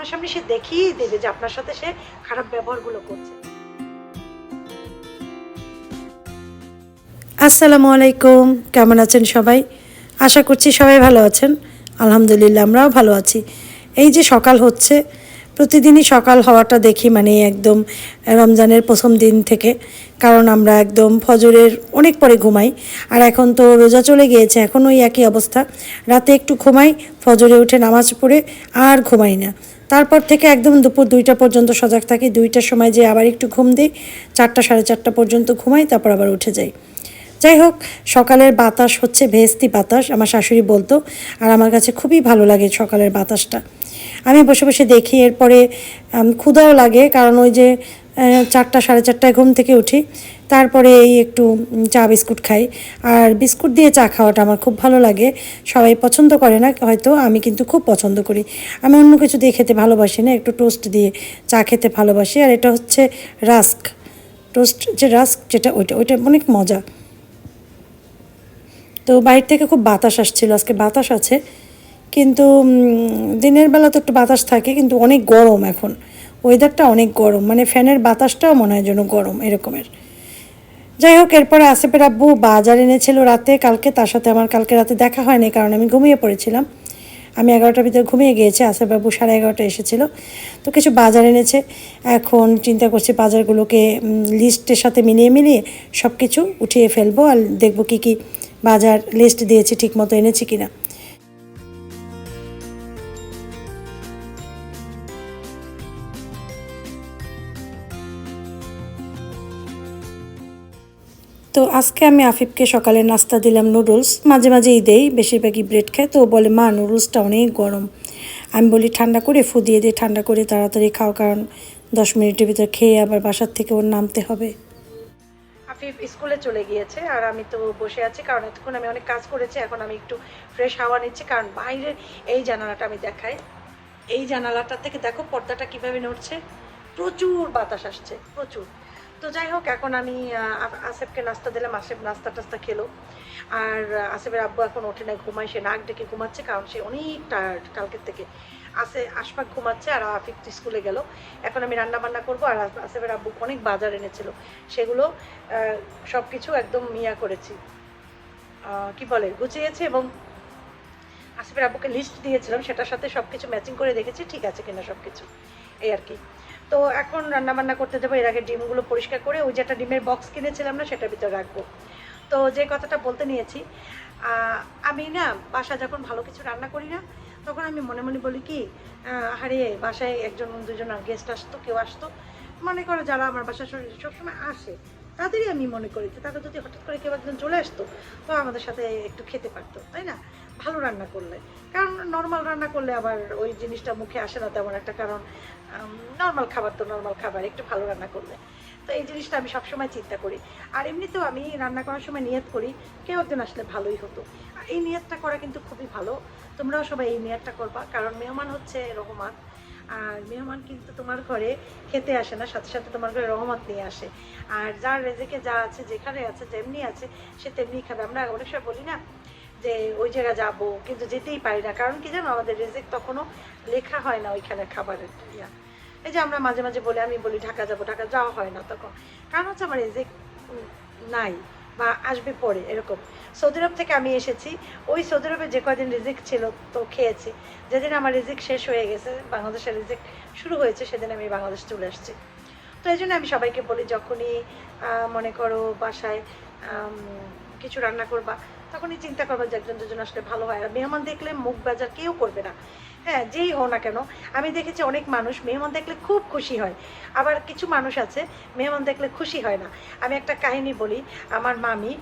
সামনাসামনি সে দেখিয়েই দেবে যে আপনার সাথে সে খারাপ ব্যবহারগুলো করছে। আসসালামু আলাইকুম। কেমন আছেন সবাই? আশা করছি সবাই ভালো আছেন। আলহামদুলিল্লাহ, আমরাও ভালো আছি। এই যে সকাল হচ্ছে, প্রতিদিনই সকাল হওয়াটা দেখি মানে একদম রমজানের প্রথম দিন থেকে, কারণ আমরা একদম ফজরের অনেক পরে ঘুমাই। আর এখন তো রোজা চলে গিয়েছে এখন ওই একই অবস্থা। রাতে একটু ঘুমাই, ফজরে উঠে নামাজ পড়ে আর ঘুমাই না। তারপর থেকে একদম দুপুর দুইটা পর্যন্ত সজাগ থাকি। দুইটার সময় যে আবার একটু ঘুম দিই। চারটা সাড়ে চারটা পর্যন্ত ঘুমাই তারপর আবার উঠে যাই। যাই হোক সকালের বাতাস হচ্ছে ভেস্তি বাতাস আমার শাশুড়ি বলতো আর আমার কাছে খুবই ভালো লাগে সকালের বাতাসটা। আমি বসে বসে দেখি এরপরে উম, ক্ষুধাও লাগে কারণ ওই যে চারটা সাড়ে চারটায় ঘুম থেকে উঠি। তারপরে এই একটু চা বিস্কুট খাই। আর বিস্কুট দিয়ে চা খাওয়াটা আমার খুব ভালো লাগে। সবাই পছন্দ করে না, হয়তো আমি কিন্তু খুব পছন্দ করি। আমি অন্য কিছু দিয়ে খেতে ভালোবাসি না, একটু টোস্ট দিয়ে চা খেতে ভালোবাসি। আর এটা হচ্ছে রাস্ক। টোস্ট যে রাস্ক, যেটা ওইটা ওইটা অনেক মজা। তো বাইরে থেকে খুব বাতাস আসছিল, আজকে বাতাস আছে। কিন্তু দিনের বেলা তো একটু বাতাস থাকে, কিন্তু অনেক গরম এখন। ওয়েদারটা অনেক গরম মানে ফ্যানের বাতাসটাও মনে হয় যেন গরম, এরকমের। যাই হোক, এরপর আসেপের আব্বু বাজার এনেছিল রাতে। কালকে তার সাথে আমার কালকে রাতে দেখা হয়নি, কারণ আমি ঘুমিয়ে পড়েছিলাম। আমি এগারোটার ভিতরে ঘুমিয়ে গিয়েছি, আসিফ বাবু সাড়ে এগারোটা এসেছিল। তো কিছু বাজার এনেছে। এখন চিন্তা করছি বাজারগুলোকে লিস্টের সাথে মিলিয়ে মিলিয়ে সব কিছু উঠিয়ে ফেলব আর দেখব কী কী বাজার লিস্ট দিয়েছি ঠিক মতো এনেছি কিনা। তো আজকে আমি আফিফকে সকালে নাস্তা দিলাম নুডলস। মাঝে মাঝেই দেই, বেশিরভাগই ব্রেড খায়। তো বলে, মা, নুডলসটা অনেক গরম। আমি বলি, ঠান্ডা করে ফু দিয়ে ঠান্ডা করে তাড়াতাড়ি খাও, কারণ দশ মিনিটের ভিতর খেয়ে আবার বাসার থেকে ওর নামতে হবে। আফিফ স্কুলে চলে গিয়েছে, আর আমি তো বসে আছি, কারণ এতক্ষণ আমি অনেক কাজ করেছি, এখন আমি একটু ফ্রেশ হাওয়া নিচ্ছি, কারণ বাইরের এই জানালাটা আমি দেখাই। এই জানালাটা থেকে দেখো পর্দাটা কীভাবে নড়ছে। প্রচুর বাতাস আসছে, প্রচুর। তো যাই হোক, এখন আমি আসেফকে নাস্তা দিলাম। আসেফ নাস্তা টাস্তা খেলো। আর আসেফের আব্বু এখন ওঠে না ঘুমায়। সে নাক ডেকে ঘুমাচ্ছে কারণ সে অনেক টায়ার্ড কালকের থেকে। আসে, আশফাক ঘুমাচ্ছে আর আফিক স্কুলে গেল। এখন আমি রান্না বান্না করব আর আসেফের আব্বু অনেক বাজার এনেছিল। সেগুলো সব কিছু একদম মিয়া করেছি। কি বলে? গুছিয়েছি এবং আসিফের আব্বুকে লিস্ট দিয়েছিলাম। সেটার সাথে সব কিছু ম্যাচিং করে দেখেছি। ঠিক আছে কিনা সব কিছু এই আর কি। তো এখন রান্না বান্না করতে যাব, এর আগে ডিমগুলো পরিষ্কার করে ওই যে একটা ডিমের বক্স কিনেছিলাম না, সেটার ভিতরে রাখব। তো যে কথাটা বলতে নিয়েছি আমি না বাসা যখন ভালো কিছু রান্না করি না, তখন আমি মনে মনে বলি কি আরে বাসায় একজন দুজন গেস্ট আসতো, কেউ আসতো। মনে করো যারা আমার সব- সবসময় আসে, তাদেরই আমি মনে করি তাদের যদি হঠাৎ করে কেউ একজন চলে আসতো, তো আমাদের সাথে একটু খেতে পারতো, তাই না? ভালো রান্না করলে। কারণ নর্মাল রান্না করলে আবার ওই জিনিসটা মুখে আসে না তেমন একটা, কারণ নর্মাল খাবার তো নর্মাল খাবার, একটু ভালো রান্না করলে। তো এই জিনিসটা আমি সবসময় চিন্তা করি। আর এমনিতেও আমি রান্না করার সময় নিয়ত করি, কেউ একজন আসলে ভালোই হতো। এই নিয়তটা করা কিন্তু খুবই ভালো। তোমরাও সবাই এই নিয়তটা করবা, কারণ মেহমান হচ্ছে রহমান আর মেহমান কিন্তু তোমার ঘরে খেতে আসে না, সাথে সাথে তোমার ঘরে রহমত নিয়ে আসে। আর যার রেজেকে যা আছে, যেখানে আছে, যেমনি আছে, সে তেমনি খাবে। আমরা অনেক সময় বলি না যে ওই জায়গায় যাব, কিন্তু যেতেই পারি না। কারণ কি জানো, আমাদের রেজেক তখনও লেখা হয় না ওইখানে খাবারের ইয়া। এই যে আমরা মাঝে মাঝে বলে, আমি বলি, ঢাকা যাব, ঢাকা যাওয়া হয় না তখন। কারণ হচ্ছে আমার রেজেক নাই বা আসবে পরে, এরকম। সৌদি আরব থেকে আমি এসেছি। ওই সৌদি আরবে যে কদিন রিজিক ছিল তো খেয়েছি। যেদিন আমার রিজিক শেষ হয়ে গেছে, বাংলাদেশের রিজিক শুরু হয়েছে, সেদিন আমি বাংলাদেশ চলে আসছি। তো এই জন্য আমি সবাইকে বলি, যখনই মনে করো বাসায় কিছু রান্না করবা তখনই চিন্তা করবা যে একজন দুজন আসলে ভালো হয়। আর মেহমান দেখলে মুখ বাজার কেউ করবে না। হ্যাঁ যেই হও না কেন, আমি দেখেছি অনেক মানুষ মেহমান দেখলে খুব খুশি হয়। আবার কিছু মানুষ আছে, মেহমান দেখলে খুশি হয় না। আমি একটা কাহিনী বলি, আমার মামি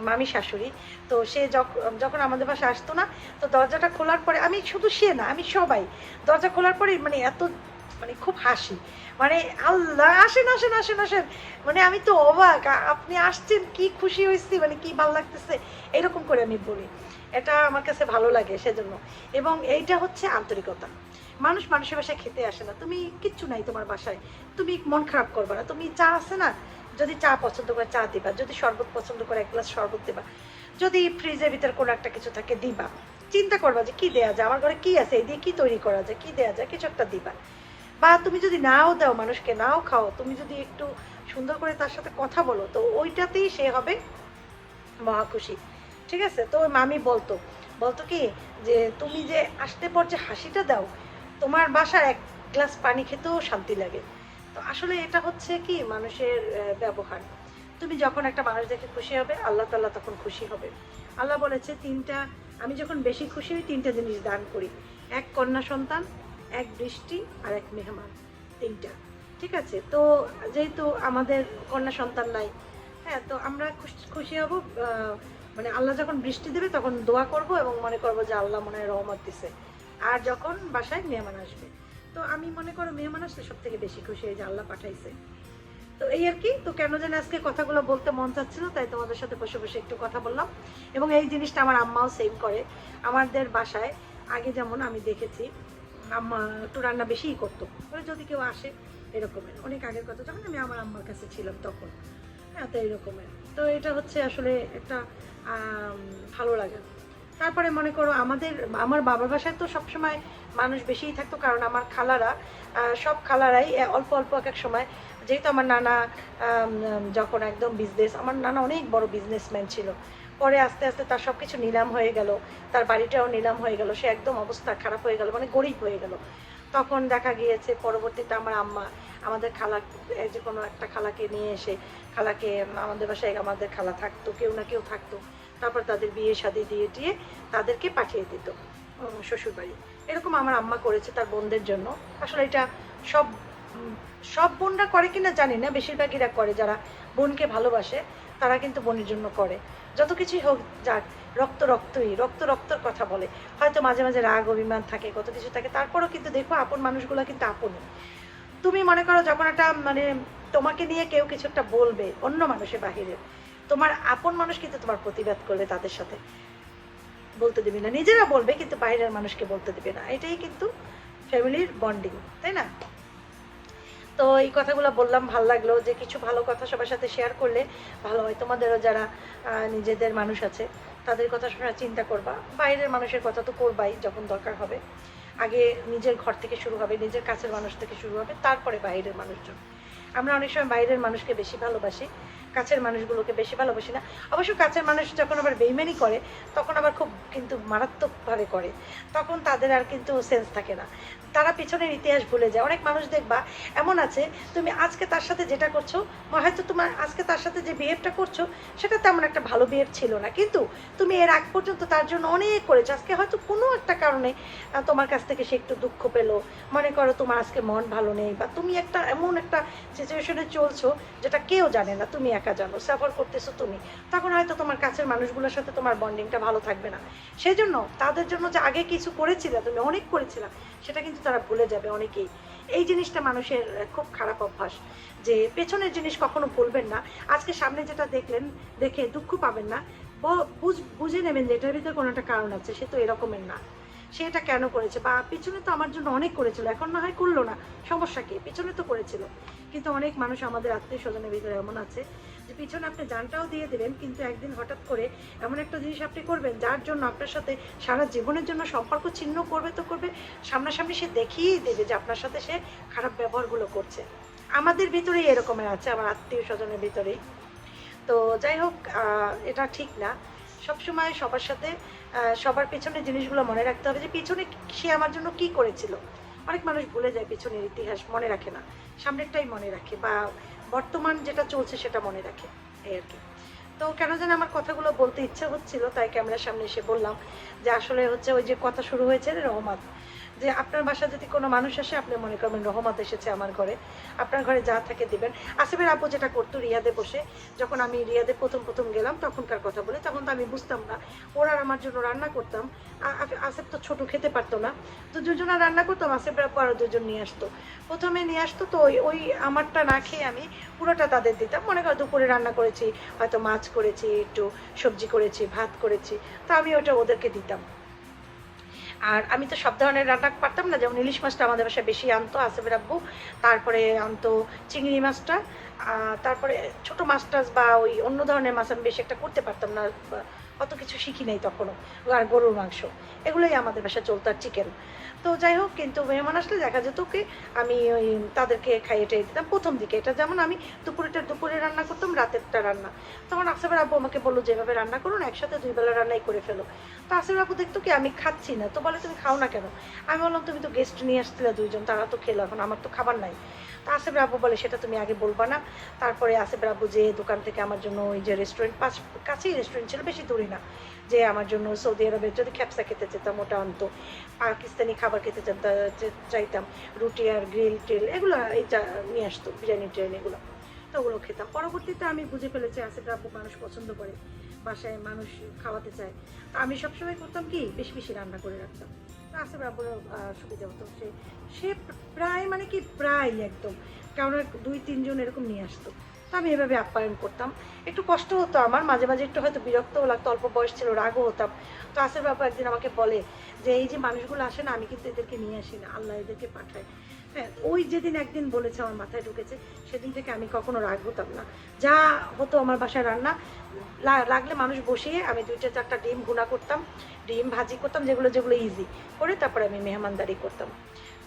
মামি শাশুড়ি, তো সে যখ- যখন আমাদের বাসায় আসতো না, তো দরজাটা খোলার পরে, আমি শুধু সে না, আমি সবাই। দরজা খোলার পরে মানে এত মানে খুব হাসি। মানে আল্লাহ, আসেন আসেন আসেন আসেন। মানে আমি তো অবাক আপনি আসছেন, কি খুশি হয়েছি মানে কি ভালো লাগতেছে, এরকম করে আমি বলি। এটা আমার কাছে ভালো লাগে সেজন্য। এবং এইটা হচ্ছে আন্তরিকতা। মানুষ মানুষের বাসায় খেতে আসে না। তুমি কিচ্ছু নাই তোমার বাসায়। তুমি মন খারাপ করবে না। তুমি চা আছে না? যদি চা পছন্দ করে চা দিবা। যদি শরবত পছন্দ করে এক গ্লাস শরবত দিবা। যদি ফ্রিজের ভিতর কোনো একটা কিছু থাকে, দিবা। চিন্তা করবা যে কি দেয়া যায়? আমার ঘরে কি আছে? এই দিয়ে কি তৈরি করা যায়? কি দেয়া যায়? কিছু একটা দিবা। বা তুমি যদি নাও দাও, মানুষকে নাও খাও, তুমি যদি একটু সুন্দর করে তার সাথে কথা বলো, তো ওইটাতেই সে হবে মহা খুশি। ঠিক আছে? তো মামি বলতো বলতো কি যে, তুমি যে আসতে পর যে হাসিটা দাও, তোমার বাসায় এক গ্লাস পানি খেতেও শান্তি লাগে। তো আসলে এটা হচ্ছে কি মানুষের ব্যবহার। তুমি যখন একটা মানুষ দেখে খুশি হবে, আল্লাহ তাল্লাহ তখন খুশি হবে। আল্লাহ বলেছে, তিনটা, আমি যখন বেশি খুশি হই, তিনটা জিনিস দান করি। এক কন্যা সন্তান এক বৃষ্টি আর এক মেহমান, তিনটা। ঠিক আছে? তো যেহেতু আমাদের কন্যা সন্তান নাই হ্যাঁ তো আমরা খুশ- হব মানে আল্লাহ যখন বৃষ্টি দেবে তখন দোয়া করব এবং মনে করব যে আল্লাহ মনে হয় রহমত দিছে। আর যখন বাসায় মেহমান আসবে। তো আমি মনে করো মেহমান আসলে সব থেকে বেশি খুশি হয়ে যে আল্লাহ পাঠাইছে। তো এই আর কি, তো কেন যেন আজকে কথাগুলো বলতে মন চাচ্ছিল, তাই তোমাদের সাথে বসে বসে একটু কথা বললাম। এবং এই জিনিসটা আমার আম্মাও সেম করে। আমাদের বাসায় আগে যেমন আমি দেখেছি আম্মা একটু রান্না বেশিই করতো। মানে যদি কেউ আসে, এরকমের। অনেক আগের কথা, যখন আমি আমার আম্মার কাছে ছিলাম তখন। হ্যাঁ তো এরকমের। তো এটা হচ্ছে আসলে একটা ভালো লাগে। তারপরে মনে করো আমাদের, আমার বাবার বাসায় তো সবসময় মানুষ বেশিই থাকতো, কারণ আমার খালারা সব খালারাই অল্প অল্প এক এক সময়, যেহেতু আমার নানা যখন একদম বিজনেস আমার নানা অনেক বড় বিজনেসম্যান ছিল। পরে আস্তে আস্তে তার সব কিছু নিলাম হয়ে গেল। তার বাড়িটাও নিলাম হয়ে গেল। সে একদম অবস্থা খারাপ হয়ে গেল মানে গরিব হয়ে গেল। তখন দেখা গিয়েছে পরবর্তীতে আমার আম্মা আমাদের খালা যে কোনো একটা খালাকে নিয়ে এসে খালাকে, আমাদের বাসায় আমাদের খালা থাকতো, কেউ না কেউ থাকতো। তারপর তাদের বিয়ে শাদি দিয়ে দিয়ে তাদেরকে পাঠিয়ে দিত শ্বশুরবাড়ি। এরকম আমার আম্মা করেছে তার বোনদের জন্য। আসলে এটা সব সব বোনরা করে কিনা জানি না। বেশিরভাগইরা করে। যারা বোনকে ভালোবাসে, তারা কিন্তু বোনের জন্য করে। যত কিছুই হোক যাক, রক্ত রক্তই, রক্ত রক্তর কথা বলে। হয়তো মাঝে মাঝে রাগ, অভিমান থাকে, কত কিছু থাকে, তারপরও কিন্তু দেখো আপন মানুষগুলো কিন্তু আপনই। তুমি মনে করো যখন একটা মানে তোমাকে নিয়ে কেউ কিছু একটা বলবে অন্য মানুষের বাহিরে, তোমার আপন মানুষ কিন্তু তোমার প্রতিবাদ করবে তাদের সাথে। বলতে দেবে না। নিজেরা বলবে কিন্তু বাইরের মানুষকে বলতে দেবে না। এটাই কিন্তু ফ্যামিলির বন্ডিং তাই না? তো এই কথাগুলো বললাম, ভালো লাগল যে কিছু ভালো কথা সবার সাথে শেয়ার করলে ভালো হয়। তোমাদেরও যারা নিজেদের মানুষ আছে, তাদের কথা শোনার চিন্তা করবা। বাইরের মানুষের কথা তো করবাই যখন দরকার হবে। আগে নিজের ঘর থেকে শুরু হবে, নিজের কাছের মানুষ থেকে শুরু হবে, তারপরে বাইরের মানুষজন। আমরা অনেক সময় বাইরের মানুষকে বেশি ভালোবাসি। কাছের মানুষগুলোকে বেশি ভালোবাসি না। অবশ্য কাছের মানুষ যখন আবার বেইমানি করে, তখন আবার খুব কিন্তু মারাত্মকভাবে করে। তখন তাদের আর কিন্তু সেন্স থাকে না। তারা পিছনের ইতিহাস ভুলে যায়। অনেক মানুষ দেখবা, এমন আছে, তুমি আজকে তার সাথে যেটা করছ হয়তো তোমার আজকে তার সাথে যে বিহেভটা করছ, সেটা তেমন একটা ভালো বিহেভ ছিল না। কিন্তু তুমি এর আগ পর্যন্ত তার জন্য অনেক করেছ। আজকে হয়তো কোনো একটা কারণে তোমার কাছ থেকে সে একটু দুঃখ পেল। মনে করো তোমার আজকে মন ভালো নেই, বা তুমি একটা এমন একটা সিচুয়েশনে চলছো, যেটা কেউ জানে না তুমি একা জানো সাফার করতেছো তুমি। তখন হয়তো তোমার কাছের মানুষগুলোর সাথে তোমার বন্ডিংটা ভালো থাকবে না। সেই জন্য তাদের জন্য যে আগে কিছু করেছিলে, তুমি অনেক করেছিলা, সেটা কিন্তু তারা ভুলে যাবে অনেকেই। এই জিনিসটা মানুষের খুব খারাপ অভ্যাস। যে পেছনের জিনিস কখনো ভুলবেন না। আজকে সামনে যেটা দেখলেন, দেখে দুঃখ পাবেন না। বুঝে নেবেন যে এটার ভিতরে কোনো একটা কারণ আছে, সে তো এরকমের না। সে এটা কেন করেছে? বা পিছনে তো আমার জন্য অনেক করেছিল। এখন না হয় করল না। সমস্যা কি? পিছনে তো করেছিল। কিন্তু অনেক মানুষ আমাদের আত্মীয় স্বজনের ভিতরে এমন আছে যে, পিছনে আপনি জানটাও দিয়ে দেবেন, কিন্তু একদিন হঠাৎ করে এমন একটা জিনিস আপনি করবেন, যার জন্য আপনার সাথে সারা জীবনের জন্য সম্পর্ক ছিন্ন করবে তো করবে, সামনাসামনি সে দেখিয়েই দেবে যে আপনার সাথে সে খারাপ ব্যবহারগুলো করছে। আমাদের ভিতরেই এরকমের আছে, আমার আত্মীয় স্বজনের ভিতরেই। তো যাই হোক এটা ঠিক না। সবসময় সবার সাথে সবার পেছনে জিনিসগুলো মনে রাখতে হবে যে পিছনে সে আমার জন্য কি করেছিল। অনেক মানুষ ভুলে যায় পিছনের ইতিহাস, মনে রাখে না। সামনেরটাই মনে রাখে বা বর্তমান যেটা চলছে সেটা মনে রাখে, এই আর কি। তো কেন যেন আমার কথাগুলো বলতে ইচ্ছে হচ্ছিল, তাই ক্যামেরার সামনে এসে বললাম যে আসলে হচ্ছে ওই যে কথা শুরু হয়েছে রহমান যে আপনার বাসা যদি কোনো মানুষ আসে, আপনি মনে করবেন রহমত এসেছে আমার ঘরে। আপনার ঘরে যা থাকে দিবেন। আসিফের আপু যেটা করতো, রিয়াদে বসে, যখন আমি রিয়াদে প্রথম প্রথম গেলাম, তখনকার কথা বলে, তখন তো আমি বুঝতাম না। ওরা আমার জন্য রান্না করতাম। আসিফ তো ছোট, খেতে পারতো না। তো দুজনা রান্না করতাম, আসিফের আপু আরও দুজন নিয়ে আসতো। প্রথমে নিয়ে আসতো, তো ওই ওই আমারটা না খেয়ে আমি পুরোটা তাদের দিতাম। মনে করো দুপুরে রান্না করেছি, হয়তো মাছ করেছি, একটু সবজি করেছি, ভাত করেছি। তো আমি ওটা ওদেরকে দিতাম। আর আমি তো সব ধরনের রান্না পারতাম না, যেমন ইলিশ মাছটা আমাদের বাসায় বেশি আনতো, আসিফের আব্বু, তারপরে আনতো চিংড়ি মাছটা তারপরে ছোট টাছ বা ওই অন্য ধরনের মাছ আমি বেশি একটা করতে পারতাম না অত কিছু শিখি নাই তখনও, আর গরুর মাংস। এগুলোই আমাদের বাসায় চলতো আর চিকেন তো যাই হোক, কিন্তু মেহমান আসলে দেখা যেত কি, আমি ওই তাদেরকে খাইয়ে টাইয়ে দিতাম প্রথম দিকে। এটা যেমন আমি দুপুরেটা দুপুরে রান্না করতাম, রাতেরটা রান্না। তখন আসেফের আব্বু আমাকে বলল, যেভাবে রান্না করুন একসাথে দুই বেলা রান্নাই করে ফেলো। তো আসেফের আব্বু দেখতো কি, আমি খাচ্ছি না। তো বলে, তুমি খাও না কেন? আমি বললাম, তুমি তো গেস্ট নিয়ে আসছিলে দুইজন, তারা তো খেলো, এখন আমার তো খাবার নাই। তো আসেফের আব্বু বলে, সেটা তুমি আগে বলবা না। তারপরে আসেফের আব্বু যে দোকান থেকে আমার জন্য ওই যে রেস্টুরেন্ট পাশ কাছেই রেস্টুরেন্ট ছিল, বেশি দূরে না। যে আমার জন্য সৌদি আরবে যদি খ্যাপসা খেতে যেতাম, ওটা আনতো। পাকিস্তানি খাবার খেতে চাইতাম। রুটি আর গ্রিল টিল, এগুলো এই নিয়ে আসতো, বিরিয়ানি টিরিয়ানি এগুলো। তো ওগুলো খেতাম। পরবর্তীতে আমি বুঝে ফেলেছি আসেফ আব্বু মানুষ পছন্দ করে। বাসায় মানুষ খাওয়াতে চায়। তো আমি সবসময় করতাম কি, বেশি বেশি রান্না করে রাখতাম। আব্বুর আহ, সুবিধা হতো। সে সে প্রায় মানে কি প্রায় একদম। কারণ দুই তিনজন এরকম নিয়ে আসতো। তো আমি এভাবে আপ্যায়ন করতাম। একটু কষ্ট হতো আমার। মাঝে মাঝে একটু হয়তো বিরক্তও লাগতো অল্প বয়স ছিল রাগও হতাম। তো আসেফ বাবু একদিন আমাকে বলে যে এই যে মানুষগুলো আসে না আমি কিন্তু এদেরকে নিয়ে আসি না। আল্লাহ এদেরকে পাঠায়। হ্যাঁ ওই যেদিন একদিন বলেছে আমার মাথায় ঢুকেছে সেদিন থেকে আমি কখনো রাগ হতাম না। যা হতো আমার বাসায় রান্না লাগলে মানুষ বসিয়ে আমি দুইটা চারটা ডিম ভুনা করতাম, ডিম ভাজি করতাম, যেগুলো যেগুলো ইজি করে তারপরে আমি মেহমানদারি করতাম।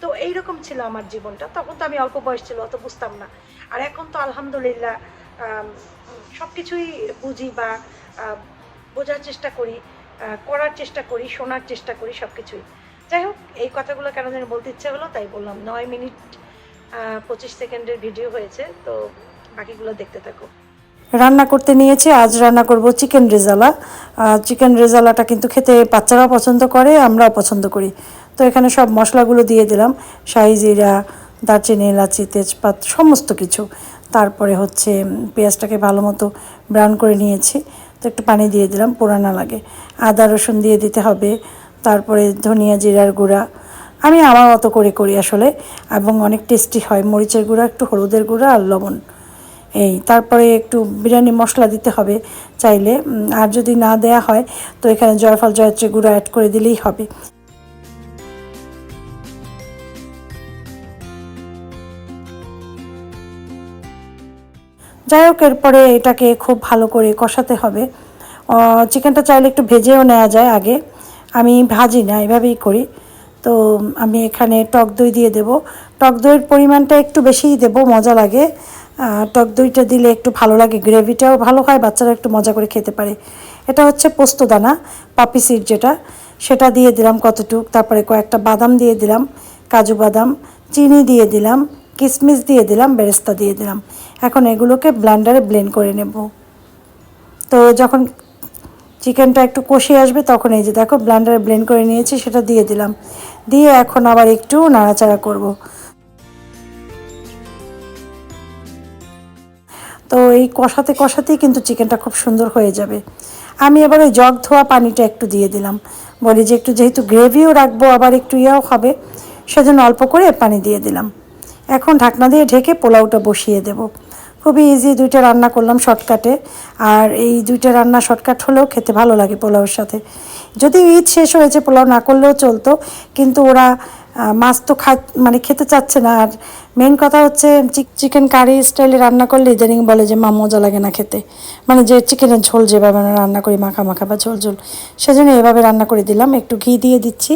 তো এইরকম ছিল আমার জীবনটা। তখন তো আমি অল্প বয়স ছিল, অত বুঝতাম না। আর এখন তো আলহামদুলিল্লাহ সব কিছুই বুঝি বা বোঝার চেষ্টা করি করার চেষ্টা করি, শোনার চেষ্টা করি সব কিছুই যাই হোক, এই কথাগুলো কেন যেন বলতে ইচ্ছে হলো, তাই বললাম, নয় মিনিট পঁচিশ সেকেন্ডের ভিডিও হয়েছে, তো বাকিগুলো দেখতে থাকো। রান্না করতে নিয়েছি, আজ রান্না করব চিকেন রেজালা। চিকেন রেজালাটা কিন্তু খেতে বাচ্চারাও পছন্দ করে, আমরাও পছন্দ করি। তো এখানে সব মশলাগুলো দিয়ে দিলাম, শাহি জিরা, দারচিনি, এলাচি, তেজপাত, সমস্ত কিছু। তারপরে হচ্ছে পেঁয়াজটাকে ভালো মতো ব্রাউন করে নিয়েছি, তো একটু পানি দিয়ে দিলাম পোড়ানা লাগে। আদা, রসুন দিয়ে দিতে হবে, তারপরে ধনিয়া জিরার গুঁড়া। আমি আমার মতো করে করি আসলে, এবং অনেক টেস্টি হয়। মরিচের গুঁড়া, একটু হলুদের গুঁড়া আর লবণ। এই, তারপরে একটু বিরিয়ানি মশলা দিতে হবে চাইলে। আর যদি না দেয়া হয়, তো এখানে জয়ফল, জয়ত্রী গুঁড়ো অ্যাড করে দিলেই হবে। যাই হোক, এরপরে এটাকে খুব ভালো করে কষাতে হবে। চিকেনটা চাইলে একটু ভেজেও নেওয়া যায় আগে। আমি ভাজি না, এভাবেই করি। তো আমি এখানে টক দই দিয়ে দেব। টক দইয়ের পরিমাণটা একটু বেশিই দেব, মজা লাগে। টক দইটা দিলে একটু ভালো লাগে, গ্রেভিটাও ভালো হয়, বাচ্চারা একটু মজা করে খেতে পারে। এটা হচ্ছে পোস্তদানা পাপি সিড যেটা, সেটা দিয়ে দিলাম কতটুক, তারপরে কয়েকটা বাদাম দিয়ে দিলাম, কাজু বাদাম, চিনি দিয়ে দিলাম কিশমিশ দিয়ে দিলাম, বেরেস্তা দিয়ে দিলাম। এখন এগুলোকে ব্লেন্ডারে ব্লেন্ড করে নেব। তো যখন চিকেনটা একটু কষে আসবে, তখন এই যে দেখো, ব্লেন্ডারে ব্লেন্ড করে নিয়েছি, সেটা দিয়ে দিলাম। দিয়ে এখন আবার একটু নাড়াচাড়া করব। তো এই কষাতে কষাতেই কিন্তু চিকেনটা খুব সুন্দর হয়ে যাবে। আমি এবার ওই জগ ধোয়া পানিটা একটু দিয়ে দিলাম। বলি যে একটু যেহেতু গ্রেভিও রাখব, আবার একটু ইয়েও হবে, সেজন্য অল্প করে পানি দিয়ে দিলাম। এখন ঢাকনা দিয়ে ঢেকে পোলাওটা বসিয়ে দেব। খুবই ইজি দুইটা রান্না করলাম শর্টকাটে, আর এই দুইটা রান্না শর্টকাট হলেও খেতে ভালো লাগে পোলাওয়ের সাথে। যদি ঈদ শেষ হয়েছে, পোলাও না করলেও চলতো, কিন্তু ওরা মাছ তো খা মানে খেতে চাচ্ছে না। আর মেন কথা হচ্ছে চিকেন কারি স্টাইলে রান্না করলে ইদানিং বলে যে, মা, মজা লাগে না খেতে। মানে যে চিকেনের ঝোল যেভাবে রান্না করি, মাখা মাখা বা ঝোল ঝোল, সেজন্য এভাবে রান্না করে দিলাম। একটু ঘি দিয়ে দিচ্ছি,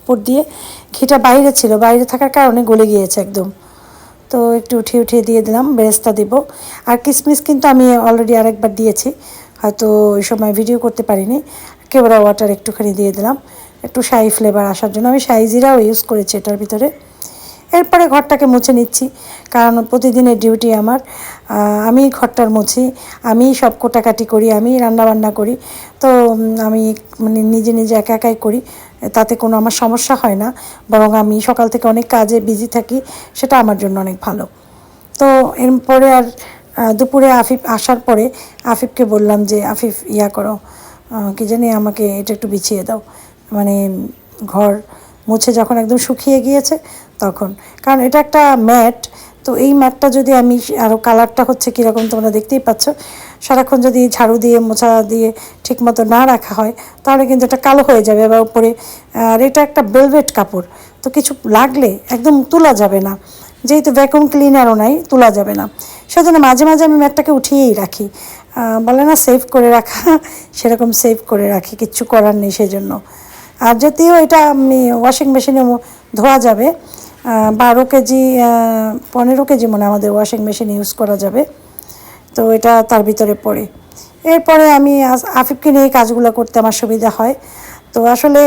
উপর দিয়ে। ঘিটা বাইরে ছিল, বাইরে থাকার কারণে গলে গিয়েছে একদম। তো একটু উঠিয়ে উঠিয়ে দিয়ে দিলাম, বেরেস্তা দিব। আর কিশমিশ কিন্তু আমি অলরেডি আরেকবার দিয়েছি। হয়তো ওই সময় ভিডিও করতে পারিনি। কেবড়া ওয়াটার একটুখানি দিয়ে দিলাম। একটু শাহি ফ্লেভার আসার জন্য। আমি শাহি জিরাও ইউজ করেছি এটার ভিতরে। এরপরে ঘরটাকে মুছে নিচ্ছি, কারণ প্রতিদিনের ডিউটি আমার। আমি ঘরটার মুছি, আমি সব কোটাকাটি করি, আমি রান্না বান্না করি। তো আমি মানে নিজে নিজে একা একাই করি, তাতে কোনো আমার সমস্যা হয় না। বরং আমি সকাল থেকে অনেক কাজে বিজি থাকি, সেটা আমার জন্য অনেক ভালো। তো, এরপরে আর দুপুরে আফিফ আসার পরে আফিফকে বললাম যে, আফিফ, ইয়া করো। কি জানি আমাকে এটা একটু বিছিয়ে দাও। মানে ঘর মুছে যখন একদম শুকিয়ে গিয়েছে তখন। কারণ এটা একটা ম্যাট, তো এই ম্যাটটা যদি আমি আরও কালারটা হচ্ছে কীরকম তোমরা দেখতেই পাচ্ছ, সারাক্ষণ যদি ঝাড়ু দিয়ে, মোছা দিয়ে ঠিকমতো না রাখা হয়, তাহলে কিন্তু এটা কালো হয়ে যাবে বা উপরে। আর এটা একটা বেলভেট কাপড়, তো কিছু লাগলে একদম তোলা যাবে না। যেহেতু ভ্যাকুম ক্লিনারও নাই, তোলা যাবে না। সেজন্য মাঝে মাঝে আমি ম্যাটটাকে উঠিয়েই রাখি। বলে না সেভ করে রাখা। সেরকম সেভ করে রাখি, কিচ্ছু করার নেই সেজন্য। আর যদিও এটা ওয়াশিং মেশিনে ধোয়া যাবে বারো কেজি পনেরো কেজি মনে আমাদের ওয়াশিং মেশিন ইউজ করা যাবে। তো এটা তার ভিতরে পড়ে। এরপরে আমি আফিফকে নিয়ে কাজগুলো করতে আমার সুবিধা হয়। তো আসলে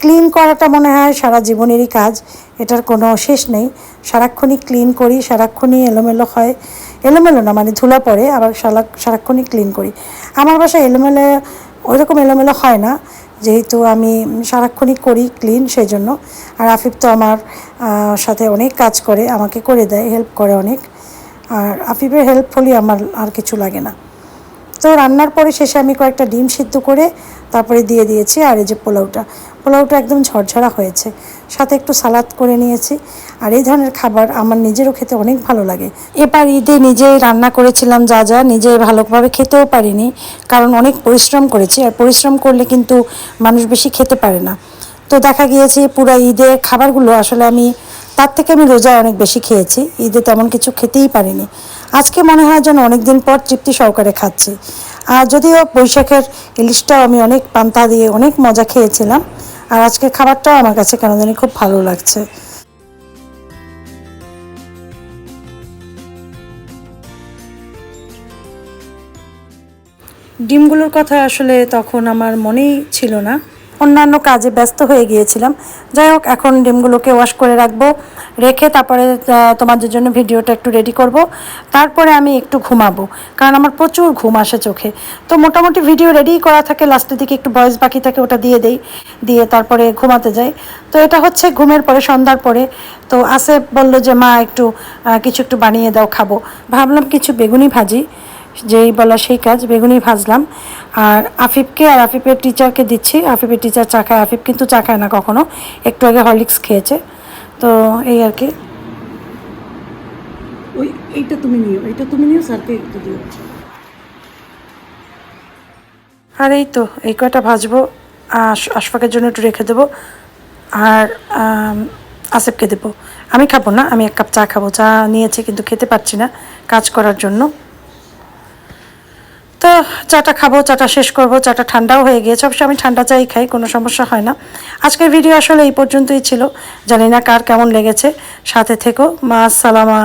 ক্লিন করাটা মনে হয় সারা জীবনেরই কাজ, এটার কোনো শেষ নেই। সারাক্ষণই ক্লিন করি, সারাক্ষণই এলোমেলো হয়। এলোমেলো না মানে ধুলা পড়ে, আবার সারা সারাক্ষণই ক্লিন করি। আমার বাসায় এলোমেলো, ওইরকম এলোমেলো হয় না। যেহেতু আমি সারাক্ষণই করি ক্লিন সেই জন্য আর আফিফ তো আমার সাথে অনেক কাজ করে, আমাকে করে দেয়, হেল্প করে অনেক। আর আফিফের হেল্প হলেই আমার আর কিছু লাগে না। তো রান্নার পরে শেষে আমি কয়েকটা ডিম সিদ্ধ করে তারপরে দিয়ে দিয়েছি, আর এই যে পোলাওটা। পোলাওটা একদম ঝরঝরা হয়েছে। সাথে একটু সালাদ করে নিয়েছি। আর এই ধরনের খাবার আমার নিজেরও খেতে অনেক ভালো লাগে। এবার ঈদে নিজেই রান্না করেছিলাম যা যা, নিজে ভালোভাবে খেতেও পারিনি, কারণ অনেক পরিশ্রম করেছি। আর পরিশ্রম করলে কিন্তু মানুষ বেশি খেতে পারে না। তো দেখা গিয়েছে পুরো ঈদে খাবারগুলো আসলে আমি, তার থেকে আমি রোজায় অনেক বেশি খেয়েছি। ঈদে তেমন কিছু খেতেই পারিনি। আজকে মনে হয় যেন অনেক দিন পর তৃপ্তি সহকারে খাচ্ছি। আর যদিও বৈশাখের ইলিশটাও আমি অনেক পান্তা দিয়ে অনেক মজা খেয়েছিলাম, আর আজকে খাবারটাও আমার কাছে কেন জানি খুব ভালো লাগছে। ডিমগুলোর কথা আসলে তখন আমার মনেই ছিল না। অন্যান্য কাজে ব্যস্ত হয়ে গিয়েছিলাম। যাই হোক, এখন ডিমগুলোকে ওয়াশ করে রাখব, রেখে তারপরে তোমাদের জন্য ভিডিওটা একটু রেডি করব। তারপরে আমি একটু ঘুমাবো, কারণ আমার প্রচুর ঘুম আসে চোখে। তো মোটামুটি ভিডিও রেডি করা থাকে লাস্টের দিকে একটু ভয়েস বাকি থাকে, ওটা দিয়ে দেই, দিয়ে তারপরে ঘুমাতে যাই। তো এটা হচ্ছে ঘুমের পরে, সন্ধ্যার পরে। তো আসে বলল যে, মা, একটু কিছু একটু বানিয়ে দাও, খাব। ভাবলাম কিছু বেগুনি ভাজি যেই বলা সেই কাজ বেগুনি ভাজলাম। আর আফিফকে আর আফিফের টিচারকে দিচ্ছি। আফিফের টিচার চা খায়। আফিফ কিন্তু চা খায় না কখনো। একটু আগে হরলিক্স খেয়েছে। তো এই আর কি। ওই এইটা তুমি নিও। এইটা তুমি নিও স্যারকে একটু দিও। আর এই তো এই কয়টা ভাজবো আশ- আশফাকের জন্য একটু রেখে দেবো। আর আসেফকে দেবো। আমি খাব না আমি এক কাপ চা খাব। চা নিয়েছি কিন্তু খেতে পারছি না কাজ করার জন্য। তো চাটা খাব, চাটা শেষ করব, চাটা ঠান্ডাও হয়ে গিয়েছে অবশ্যই আমি ঠান্ডা চাই খাই, কোনো সমস্যা হয় না। আজকের ভিডিও আসলে এই পর্যন্তই ছিল। জানি না কার কেমন লেগেছে। সাথে থেকো। মা, সালামা।